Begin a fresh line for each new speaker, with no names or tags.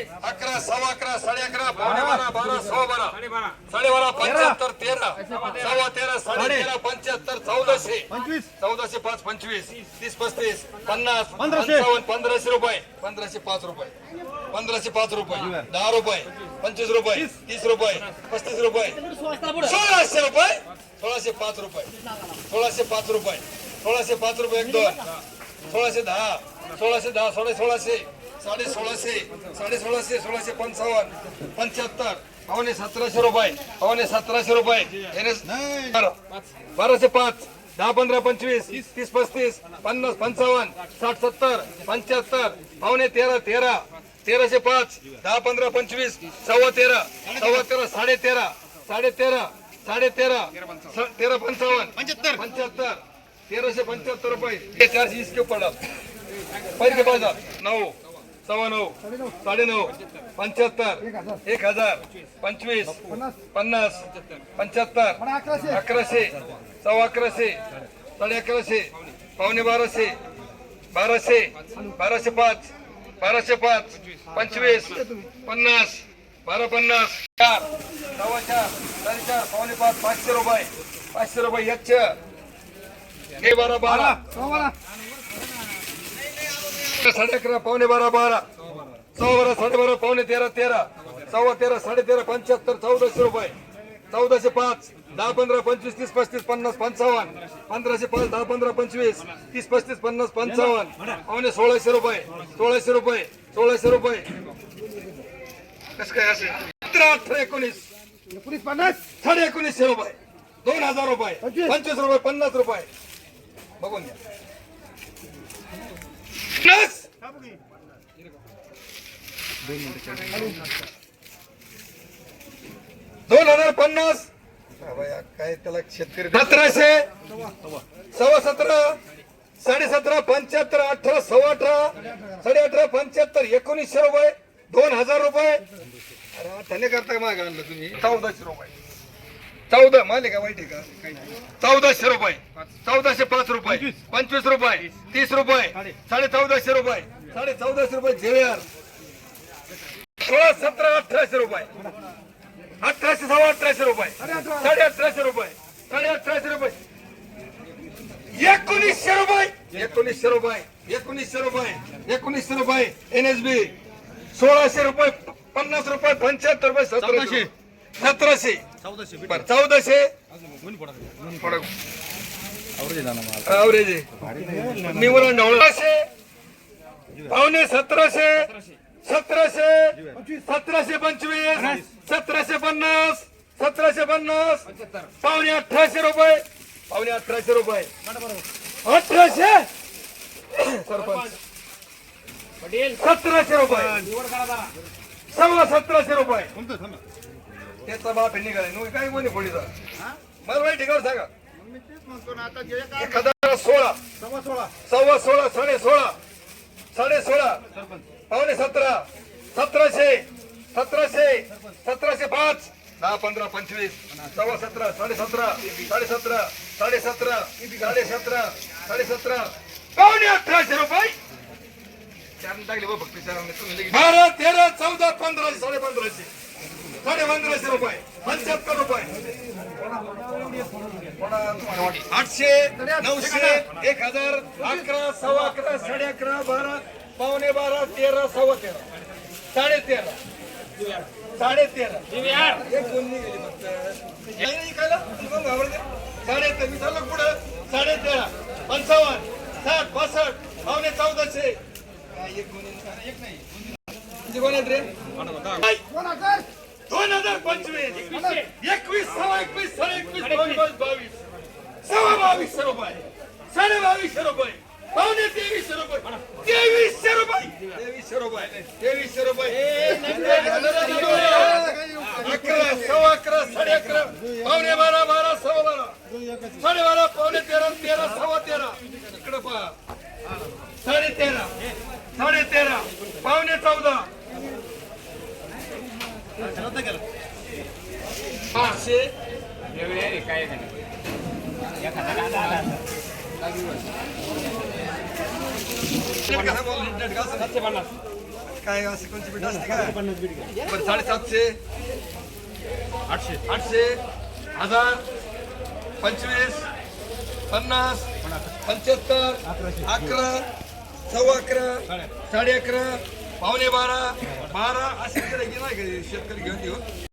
अकरा सव्वा अकरा साडे अकरा पावणे बारा. बारा सव्वा बारा. साडेबारा पंच्याहत्तर तेरा. सव्वा तेरा साडे तेरा पंच्याहत्तर चौदाशे.
पंचवीस.
चौदाशे पाच पंचवीस. तीस पस्तीस. पन्नास. पंचावन्न पंधराशे रुपये. पंधराशे पाच रुपये. पंधराशे पाच रुपये. दहा रुपये. पंचवीस रुपये. तीस रुपये. पस्तीस रुपये. सोळाशे रुपये. सोळाशे पाच रुपये. सोळाशे पाच रुपये. सोळाशे पाच रुपये एक दोन. सोळाशे दहा. सोळाशे दहा साडे सोळाशे. साडे सोळाशे साडे सोळाशे सोळाशे पंचावन्न पंच्याहत्तर पावणे सतराशे रुपये पावणे सतराशे रुपये. बाराशे पाच दहा पंधरा पंचवीस तीस पस्तीस पन्नास पंचावन्न साठ सत्तर पंच्याहत्तर पावणे तेरा तेरा तेराशे पाच दहा पंधरा पंचवीस सव्वा तेरा सव्वा तेरा साडे तेरा साडे तेरा साडे तेरा तेरा पंचावन्न
पंच्याहत्तर.
पंच्याहत्तर तेराशे पंच्याहत्तर रुपये चारशे इसके पडत पैसे बाजार नऊ सव्वा नऊ साडे नऊ पंच्याहत्तर एक हजार पंचवीस पन्नास पंच्याहत्तर
अकराशे
सव्वा अकराशे साडे अकराशे पावणे बाराशे बाराशे बाराशे पाच बाराशे पाच पंचवीस पन्नास बारा पन्नास चार सव्वा चार साडेचार पावणे पाच पाचशे रुपये पाचशे रुपये एकशे हे बारा बारा. साडे अकरा पावणे बारा बारा. सव्वा बारा साडेबारा पावणे तेरा तेरा. सव्वा तेरा साडे तेरा पंच्याहत्तर चौदाशे रुपये. चौदाशे पाच दहा पंधरा पंचवीस तीस पस्तीस पन्नास पंचावन्न. पंधराशे पाच दहा पंधरा पंचवीस तीस पस्तीस पन्नास पंचावन्न. पावणे सोळाशे रुपये. सोळाशे रुपये सोळाशे रुपये. कसं काय असे? सतरा अठरा एकोणीस.
एकोणीस पन्नास?
साडे एकोणीसशे रुपये. दोन हजार रुपये.
पंचवीस
रुपये पन्नास रुपये. बघून घ्या. पन्नास दोन हजार पन्नास! काय त्याला शेतकरी सतराशे सव्वा सतरा साडे सतरा पंच्याहत्तर अठरा सव्वा अठरा साडे अठरा पंच्याहत्तर एकोणीसशे रुपये दोन हजार रुपये. अरे त्याने करता माग आणलं तुम्ही? चौदाशे रुपये. चौदा मालिका वाईट आहे का? चौदाशे रुपये. चौदाशे पाच रुपये. पंचवीस. रुपये. तीस. रुपये. साडे चौदाशे रुपये. साडे चौदाशे रुपये जेवेआर सोळा सतरा अठराशे रुपये. अठराशे सव्वा अठराशे रुपये. साडे अठराशे रुपये. साडे अठराशे रुपये. एकोणीसशे रुपये. एकोणीसशे रुपये. एकोणीसशे रुपये. एकोणीसशे रुपये. N S B. सोळाशे रुपये. पन्नास रुपये. पंच्याहत्तर रुपये. सतराशे सतराशे. बर चौदाशे? निवडून ढवळाशे पावणे सतराशे? सतराशे? सतराशे पंचवीस? सतराशे पन्नास? सतराशे पन्नास? पावणे अठराशे रुपये. पावणे अठराशे रुपये. अठराशे? सरपंच. सतराशे रुपये. सव्वा सतराशे रुपये.
तेच तर
त्याचा बाप आहे निघाला नु काय कोणी फोडीचा मला वाईट ठिकाण सांगा.
मी तेच म्हणतो ना आता जे काय
एक हजार सोळा.
सव्वा सोळा
सव्वा सोळा साडे सोळा. साडे सोळा. पावणे सतरा. सतराशे. सतराशे. सतराशे पाच. दहा पंधरा पंचवीस. सव्वा सतरा साडे सतरा. साडे सतरा. साडे सतरा. साडे सतरा. साडे सतरा. पावणे अठराशे रुपये. चार टाकले बघ फक्त चार बारा तेरा चौदा पंधराशे साडे पंधराशे. साडे पंधराशे रुपये पंच्याहत्तर रुपये. आठशे नऊशे एक हजार अकरा सव्वा अकरा साडे अकरा बारा पावणे बारा तेरा सव्वा तेरा. साडे तेरा. साडे तेरा. एक दोन निघाली फक्त. घाबरते. साडे तेरा. मी चाललो पुढं. साडे तेरा. पंचावन्न साठ पासष्ट पावणे चौदाशे. एक दोन एक नाही किती कोण आहेत रे काय?
दोन हजार
दोन हजार पंचवीस एकवीस सव्वा एकवीस साडे एकवीस बावीस बावीस. सव्वा बावीसशे रुपये साडे बावीसशे रुपये पावणे तेवीसशे रुपये तेवीसशे रुपये. तेवीसशे रुपये तेवीसशे रुपये. अकरा सव्वा अकरा साडे अकरा पावणे बारा बारा सव्वा बारा. साडे बारा पावणे तेरा तेरा सव्वा तेरा. इकडे पहा. साडे तेरा साडे तेरा पावणे चौदा पाचशे. काय असे कोणती बीट असते का बरं साडेसातशे. आठशे. आठशे. हजार. पंचवीस. पन्नास. पंच्याहत्तर. अकरा. सव्वा अकरा. साडे अकरा. पावणे बारा. बारा असे शेतकरी घेऊन देऊ